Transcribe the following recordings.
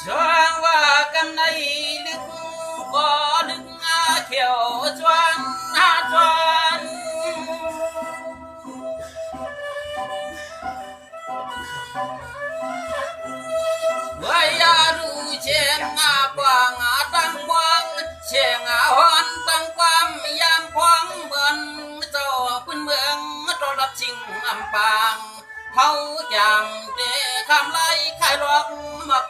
Doan và cam này đức có đức thiểu doan ha doan vậy ya ru chen a quang a tăng quang chen a hoan tăng quang yam quang bần cho quân mương, cho lập trình âm pang hâu chạm để kham lai khai loạn mập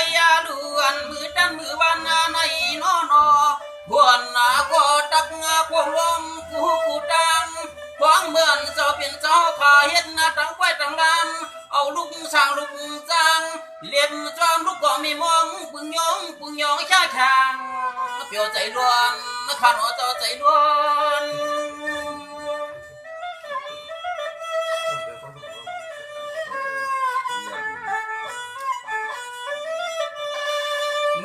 ยยาล้วนมือดันมือวันนาในนอนอพวนนาก็ตักงาพวงลมกูกูดังหวังเมือนเจ้าเป็นเจ้าขาเฮ็ดนาตั้งไว้ตั้งลำเอาลูกสร้างลูกจัง เลียนจอมลูกก็ไม่มองปึงยองปึงยองชาทางเปียวใจล้วนขันหัวเจ้าใจล้วน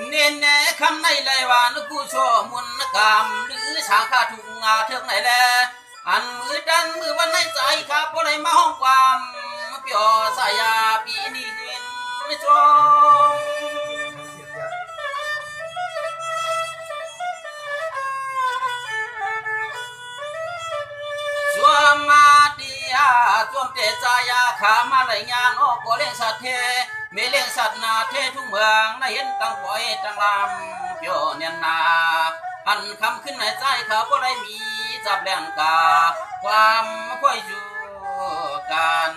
เน้นแน่คำในไรวานกูชอมุนกามหรือสาขาถุงงาเทือกไหนแลอันมือดันมือวันในใจครับบ่ได้มาห้องความ ขามาไหลงานออกบ่เลี้ยงสัตว์เทไมเลี้ยงสัตว์นาเททุ่งเมืองได้เห็นตั้งปล่อยตั้งลำเปียวเนียนนาอันคำขึ้นในใจเขาบ่ได้มีจับแหลงกา ความค่อยจูกัน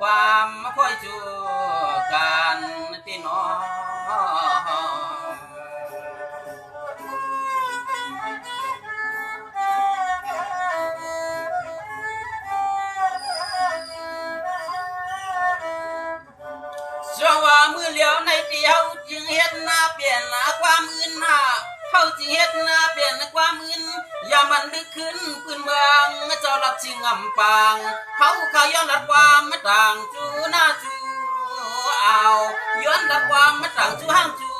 ความค่อยจู เดียวจึงเฮ็ดหน้าเปลี่ยนหน้าความอื่นหน้าเขาจึงเฮ็ดหน้าเปลี่ยนความอื่นอย่ามันดึกขึ้นพื้นเมืองเจ้ารับชิงอำปางเขาเขาย้อนรัดความมาต่างจูหน้าจูเอาย้อนรัดความมาต่างจูห้างจู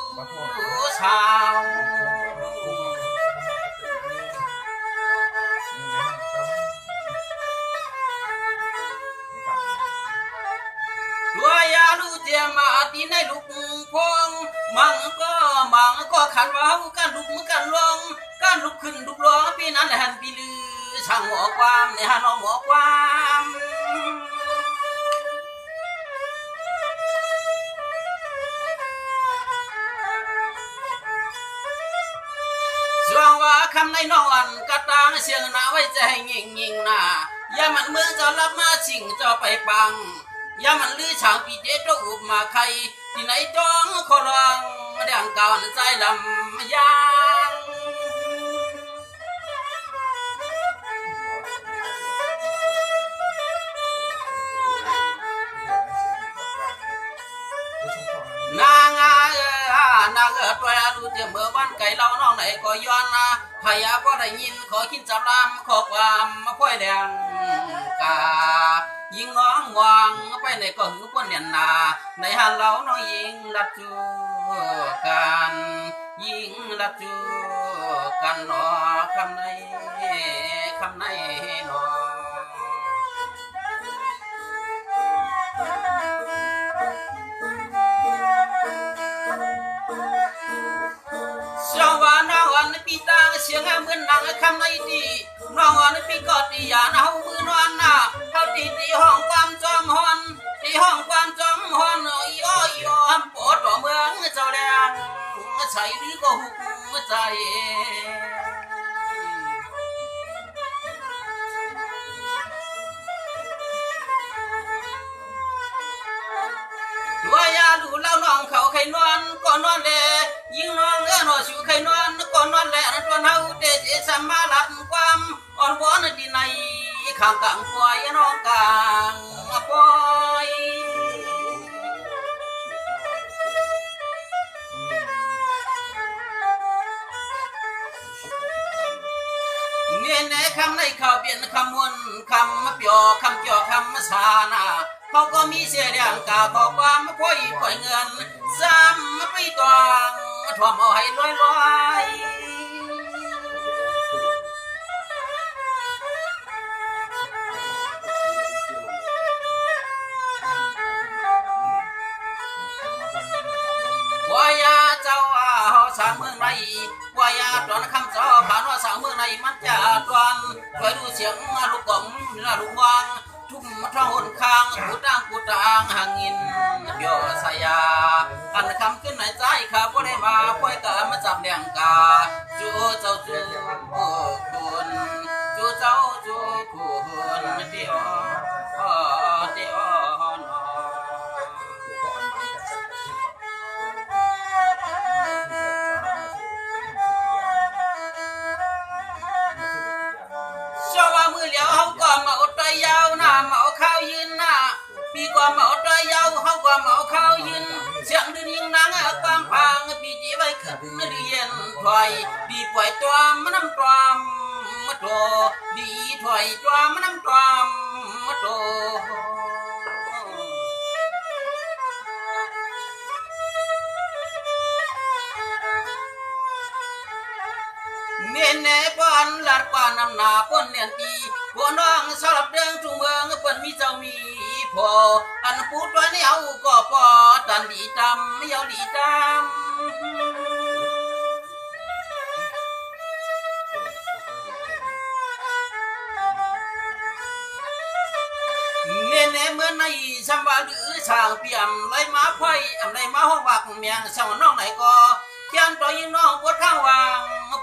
ชาวตัวยาลูเตียมาตีในลูก พงมังก็มังก็ขันว่ากันลุกมือกันลงกันลุกขึ้นลุกลงปีนั้นแหนปีลือช่างหมอความในหันหมอความช่วงว่าคำในนอนกระตางเสียงนาไว้ใจยิงยิงนาอย่ามันเมืองจะรับมาชิงจะไปปังอย่ามันลือช่างปีเจตอุบมาใคร ที่ไหนจ้องขอร้องเรื่องเก่านั้นใจลำยางนางเออนางเออตัวรู้เตรียมเมื่อวันไก่เราน้องไหนก็ย้อนนะพยาก็ได้ยินขอคินจำลำขอความมาพ่อยแดงกา ยิงน้องวางไปในก็หือปนเนียนนาในหันเราน้องยิงรัดจูกันยิงรัดจูกันหนอคำในคำในหนอเสียววาน้องอันปีตาเสียงเหมือนนางคำในดีน้องอันปีกอดตีย ใจตัวยาดูเล่าน้องเขาใครนอนก็นอนแลยิงน้องเอื้อนอชูใครนอนก็นอนแลนั่นตัวเฮาเตเจสัมมาลัดความอ่อนวอนดีในข้างกลางปล่อยน้องกลางปล่อย เนี่ยในคำในข่าวเปลี่ยนคำมวนคำมาเปียวคำเกี่ยวคำมาสานาเขาก็มีเสียเรื่องกาขอความมาพ่อยปล่อยเงินซ้ำมาไปตวงถ่วมเอาให้ลอยลอย คอยดูเสียงลูกกล่องลูกวังทุ่มท้องหนค้างกูต่างกูต่างหางอินเดียวสายาอันคำขึ้นในใจข้าบ่ได้มาค่อยกามาจับเลี้ยงกาจูเจ้าจูคุณจูเจ้าจูคุณเดียว ลียวามาอดตอยาวหน้ามาเอาข้าวยืนหน้าปีก่อนมาอดตอยาวเฮาก็มาเอาข้าวยืนเสียงดินยิงนางเอามพังปีจีไว้ขึ้นเรียนถอยปีปล่อยตัวมันน้ำตวมมา เมียนปานลาดกว่านำหนาปนเนียนตีพวน้องสลับเรื่องจุงเมืองเปิ้นมีเจ้ามีพออันพูดว่าเนี่ยเอาก็ปอดันดีจำไม่เอาดีจำเนเมื่อในสำว่าหรือช่างเปี่ยมไรมาไผ่อำไรมาห้องวักเมียงช่างน้องไหนก็เขียนต่อยิงน้องปวดข้างวาง